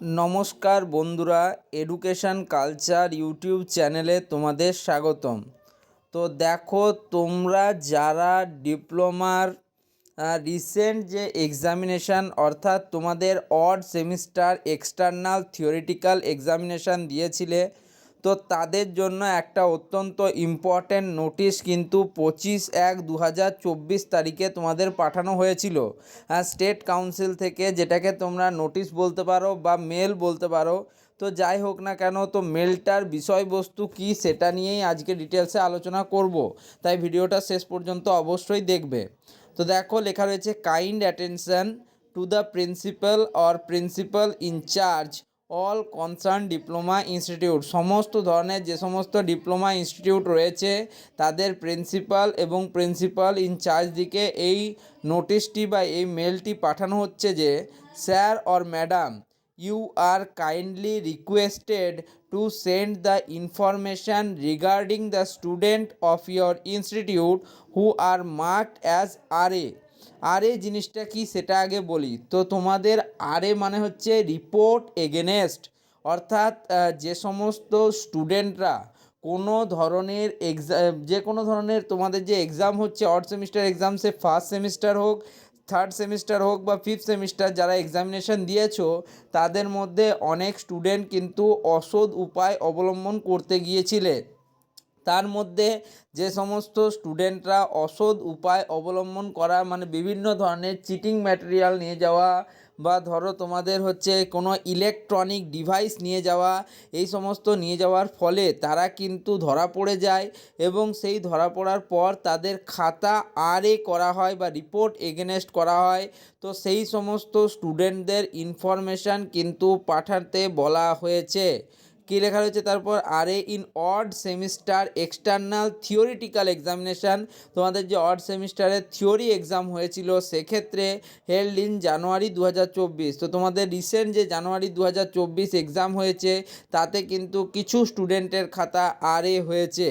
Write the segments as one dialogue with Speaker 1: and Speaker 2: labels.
Speaker 1: নমস্কার বন্ধুরা education culture YouTube চ্যানেলে তোমাদের স্বাগতম। তো দেখো, তোমরা যারা ডিপ্লোমার রিসেন্ট যে এক্সামিনেশান অর্থাৎ তোমাদের odd semester external theoretical examination দিয়েছিলে তো তাদের জন্য একটা অত্যন্ত ইম্পর্ট্যান্ট নোটিশ কিন্তু পঁচিশ এক দু হাজার চব্বিশ তারিখে তোমাদের পাঠানো হয়েছিল। স্টেট কাউন্সিল থেকে যেটাকে তোমরা নোটিশ বলতে পারো বা মেল বলতে পারো। তো যাই হোক না কেন, তো মেলটার বিষয়বস্তু কি সেটা নিয়েই আজকে ডিটেলসে আলোচনা করব। তাই ভিডিওটা শেষ পর্যন্ত অবশ্যই দেখবে। তো দেখো, লেখা রয়েছে kind attention to the principal or principal in-charge all concern diploma institute. সমস্ত ধরনের যে সমস্ত ডিপ্লোমা ইনস্টিটিউট রয়েছে, তাদের প্রিন্সিপাল এবং প্রিন্সিপাল ইনচার্জ দিকে এই নোটিশটি বা এই মেলটি পাঠানো হচ্ছে যে, sir or madam, you are kindly requested to send the information regarding the student of your institute who are marked as R A. R A জিনিসটা কি সেটা আগে বলি। তো তোমাদের আর এ মানে হচ্ছে রিপোর্ট এগেনেস্ট অর্থাৎ যে সমস্ত স্টুডেন্টরা কোনো ধরনের এক্সাম যে কোনো ধরনের তোমাদের যে এক্সাম হচ্ছে অড সেমিস্টার এক্সাম সে ফার্স্ট সেমিস্টার হোক থার্ড সেমিস্টার হোক বা ফিফথ সেমিস্টার যারা এক্সামিনেশন দিয়েছ, তাদের মধ্যে অনেক স্টুডেন্ট কিন্তু অসৎ উপায় অবলম্বন করতে গিয়েছিলে। তার মধ্যে যে সমস্ত স্টুডেন্টরা অসৎ উপায় অবলম্বন করা মানে বিভিন্ন ধরনের চিটিং ম্যাটেরিয়াল নিয়ে যাওয়া বা ধরো তোমাদের হচ্ছে কোনো ইলেকট্রনিক ডিভাইস নিয়ে যাওয়া, এই সমস্ত নিয়ে যাওয়ার ফলে তারা কিন্তু ধরা পড়ে যায় এবং সেই ধরা পড়ার পর তাদের খাতা আর করা হয় বা রিপোর্ট এগেনেস্ট করা হয়। তো সেই সমস্ত স্টুডেন্টদের ইনফরমেশান কিন্তু পাঠাতে বলা হয়েছে। কী লেখা রয়েছে? তারপর R A in odd semester external theoretical examination তোমাদের যে অড সেমিস্টারের থিওরি এক্সাম হয়েছিল, সেক্ষেত্রে হেল্ড ইন জানুয়ারি দু হাজার চব্বিশ। তো তোমাদের রিসেন্ট যে জানুয়ারি দু হাজার চব্বিশ এক্সাম হয়েছে, তাতে কিন্তু কিছু স্টুডেন্টের খাতা আর এ হয়েছে।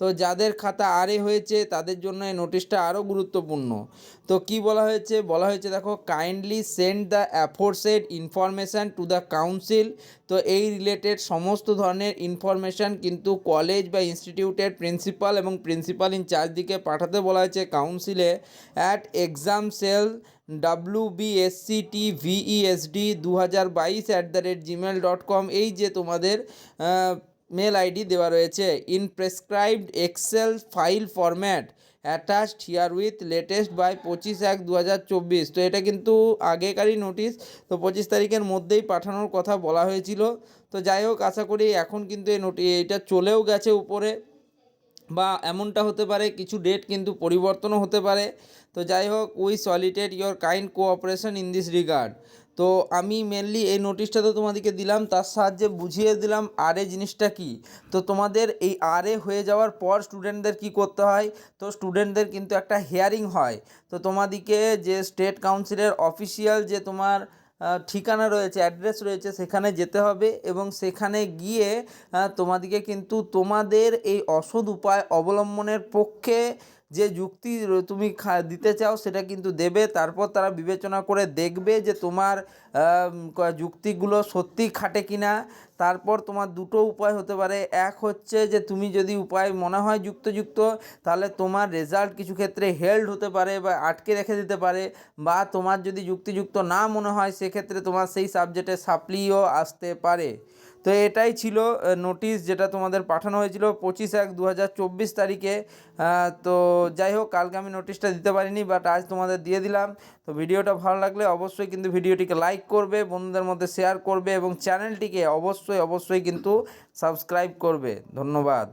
Speaker 1: তো যাদের খাতা আর এ হয়েছে, তাদের জন্য এই নোটিশটা আরও গুরুত্বপূর্ণ। তো কি বলা হয়েছে? বলা হয়েছে, দেখো kindly send the aforesaid information to the council তো এই রিলেটেড সমস্ত ধরনের ইনফরমেশান কিন্তু কলেজ বা ইনস্টিটিউটের প্রিন্সিপাল এবং প্রিন্সিপাল ইনচার্জ দিকে পাঠাতে বলা হয়েছে। কাউন্সিলে at exam cell W B S C T V E S D দু হাজার বাইশ at the rate gmail dot com এই যে তোমাদের মেল আইডি দেওয়া রয়েছে। In prescribed excel file format attached herewith latest by পঁচিশ এক দু হাজার চব্বিশ। তো এটা কিন্তু আগেকারই নোটিশ তো পঁচিশ তারিখের মধ্যেই পাঠানোর কথা বলা হয়েছিল। তো যাই হোক, আশা করি এখন কিন্তু এই নোটি এটা চলেও গেছে উপরে। বা এমনটা হতে পারে, কিছু ডেট কিন্তু পরিবর্তনও হতে পারে। তো যাই হোক we solicited your kind cooperation in this regard তো আমি মেনলি এই নোটিশটা তো তোমাদেরকে দিলাম, তার সাহায্যে বুঝিয়ে দিলাম আর এ জিনিসটা কি। তো তোমাদের এই আর এ হয়ে যাওয়ার পর স্টুডেন্টদের কি করতে হয়? তো স্টুডেন্টদের কিন্তু একটা হিয়ারিং হয়। তো তোমাদিকে যে স্টেট কাউন্সিলের অফিসিয়াল যে তোমার ঠিকানা রয়েছে অ্যাড্রেস রয়েছে, সেখানে যেতে হবে এবং সেখানে গিয়ে তোমাদিকে কিন্তু তোমাদের এই অসৎ উপায় অবলম্বনের পক্ষে যে যুক্তি তুমি দিতে চাও সেটা কিন্তু দেবে। তারপর তারা বিবেচনা করে দেখবে যে তোমার যুক্তিগুলো সত্যি খাটে কি না তারপর তোমার দুটো উপায় হতে পারে। এক হচ্ছে যে তুমি যদি উপায় মনে হয় যুক্তযুক্ত, তাহলে তোমার রেজাল্ট কিছু ক্ষেত্রে হেল্ড হতে পারে বা আটকে রেখে দিতে পারে। বা তোমার যদি যুক্তিযুক্ত না মনে হয়, সেক্ষেত্রে তোমার সেই সাবজেক্টে সাপ্লিও আসতে পারে। তো এটাই ছিল নোটিশ যেটা তোমাদের পাঠানো হয়েছিল পঁচিশ এক দু তারিখে। তো যাই হোক, কালকে আমি নোটিশটা দিতে পারিনি বাট আজ তোমাদের দিয়ে দিলাম। তো ভিডিওটা ভালো লাগলে অবশ্যই কিন্তু ভিডিওটিকে লাইক করবে, বন্ধুদের মধ্যে শেয়ার করবে এবং চ্যানেলটিকে অবশ্যই অবশ্যই কিন্তু সাবস্ক্রাইব করবে। ধন্যবাদ।